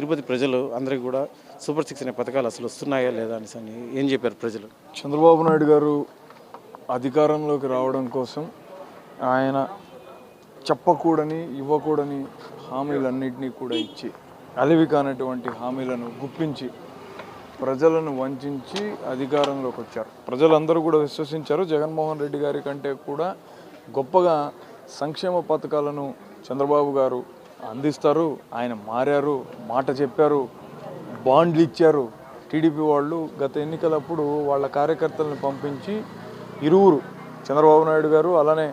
తిరుపతి ప్రజలు అందరికీ కూడా సూపర్ సిక్స్ అనే పథకాలు అసలు వస్తున్నాయా లేదా అనేసి అని ఏం చెప్పారు ప్రజలు? చంద్రబాబు నాయుడు గారు అధికారంలోకి రావడం కోసం ఆయన చెప్పకూడని ఇవ్వకూడని హామీలన్నింటినీ కూడా ఇచ్చి అలివి కానటువంటి హామీలను గుప్పించి ప్రజలను వంచి అధికారంలోకి వచ్చారు. ప్రజలందరూ కూడా విశ్వసించారు. జగన్మోహన్ రెడ్డి గారి కంటే కూడా గొప్పగా సంక్షేమ పథకాలను చంద్రబాబు గారు అందిస్తారు ఆయన మారారు మాట చెప్పారు బాండ్లు ఇచ్చారు. టీడీపీ వాళ్ళు గత ఎన్నికలప్పుడు వాళ్ళ కార్యకర్తలను పంపించి ఇరువురు చంద్రబాబు నాయుడు గారు అలానే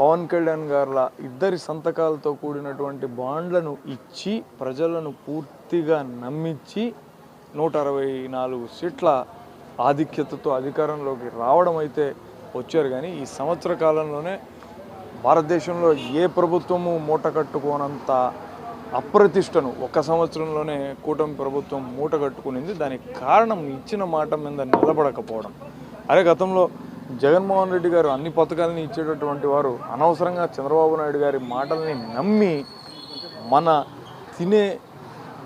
పవన్ కళ్యాణ్ గారుల ఇద్దరి సంతకాలతో కూడినటువంటి బాండ్లను ఇచ్చి ప్రజలను పూర్తిగా నమ్మించి నూట అరవై నాలుగు సీట్ల ఆధిక్యతతో అధికారంలోకి రావడం అయితే వచ్చారు. కానీ ఈ సంవత్సర కాలంలోనే భారతదేశంలో ఏ ప్రభుత్వము మూట కట్టుకోనంత అప్రతిష్టను ఒక సంవత్సరంలోనే కూటమి ప్రభుత్వం మూట కట్టుకునింది. దానికి కారణం ఇచ్చిన మాట మీద నిలబడకపోవడం. అదే గతంలో జగన్మోహన్ రెడ్డి గారు అన్ని పథకాలని ఇచ్చేటటువంటి వారు అనవసరంగా చంద్రబాబు నాయుడు గారి మాటల్ని నమ్మి మన తినే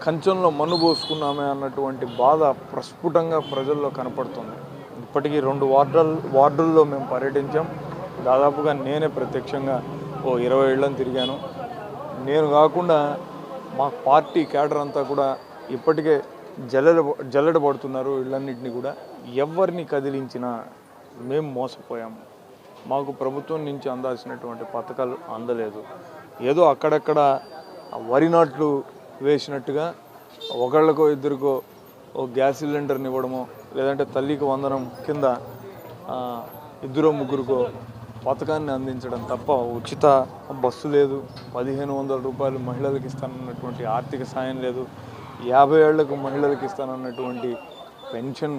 కంచంలో మన్ను పోసుకున్నామే అన్నటువంటి బాధ ప్రస్ఫుటంగా ప్రజల్లో కనపడుతుంది. ఇప్పటికీ రెండు వార్డుల వార్డుల్లో మేము పర్యటించాం. దాదాపుగా నేనే ప్రత్యక్షంగా ఓ ఇరవై ఏళ్ళని తిరిగాను. నేను కాకుండా మా పార్టీ క్యాడర్ అంతా కూడా ఇప్పటికే జల్లెడ జల్లెడ పడుతున్నారు ఇళ్ళన్నింటినీ కూడా. ఎవరిని కదిలించినా మేము మోసపోయాము మాకు ప్రభుత్వం నుంచి అందాల్సినటువంటి పథకాలు అందలేదు. ఏదో అక్కడక్కడ వరి నాట్లు వేసినట్టుగా ఒకళ్ళకో ఇద్దరికో ఓ గ్యాస్ సిలిండర్ని ఇవ్వడమో లేదంటే తల్లికి వందనం కింద ఇద్దరో ముగ్గురికో పథకాన్ని అందించడం తప్ప ఉచిత బస్సు లేదు పదిహేను వందల రూపాయలు మహిళలకు ఇస్తానన్నటువంటి ఆర్థిక సాయం లేదు యాభై ఏళ్ళకు మహిళలకు ఇస్తానన్నటువంటి పెన్షన్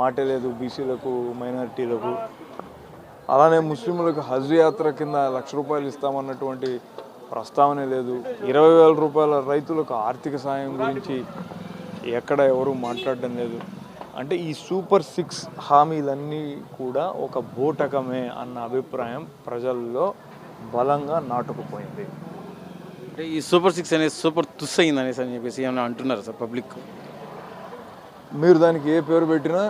మాట లేదు బీసీలకు మైనారిటీలకు. అలానే ముస్లింలకు హజ్ యాత్ర కింద లక్ష రూపాయలు ఇస్తామన్నటువంటి ప్రస్తావనే లేదు. ఇరవై వేల రూపాయల రైతులకు ఆర్థిక సాయం గురించి ఎక్కడ ఎవరు మాట్లాడడం లేదు. అంటే ఈ సూపర్ సిక్స్ హామీలన్నీ కూడా ఒక బూటకమే అన్న అభిప్రాయం ప్రజల్లో బలంగా నాటుకుపోయింది. అంటే ఈ సూపర్ సిక్స్ అనేది సూపర్ తుస్ అయింది అనేసి అని చెప్పేసి ఏమైనా అంటున్నారు సార్ పబ్లిక్? మీరు దానికి ఏ పేరు పెట్టినా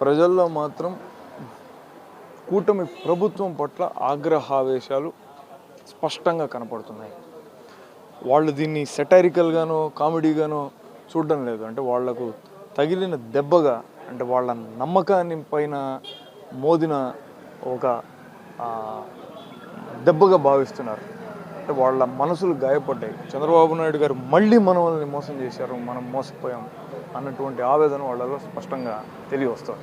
ప్రజల్లో మాత్రం కూటమి ప్రభుత్వం పట్ల ఆగ్రహావేశాలు స్పష్టంగా కనపడుతున్నాయి. వాళ్ళు దీన్ని సెటైరికల్గానో కామెడీగానో చూడడం లేదు. అంటే వాళ్ళకు తగిలిన దెబ్బగా అంటే వాళ్ళ నమ్మకాన్ని పైన మోదిన ఒక దెబ్బగా భావిస్తున్నారు. అంటే వాళ్ళ మనసులు గాయపడ్డాయి. చంద్రబాబు నాయుడు గారు మళ్ళీ మనల్ని మోసం చేశారు మనం మోసపోయాం అన్నటువంటి ఆవేదన వాళ్ళలో స్పష్టంగా తెలియవస్తుంది.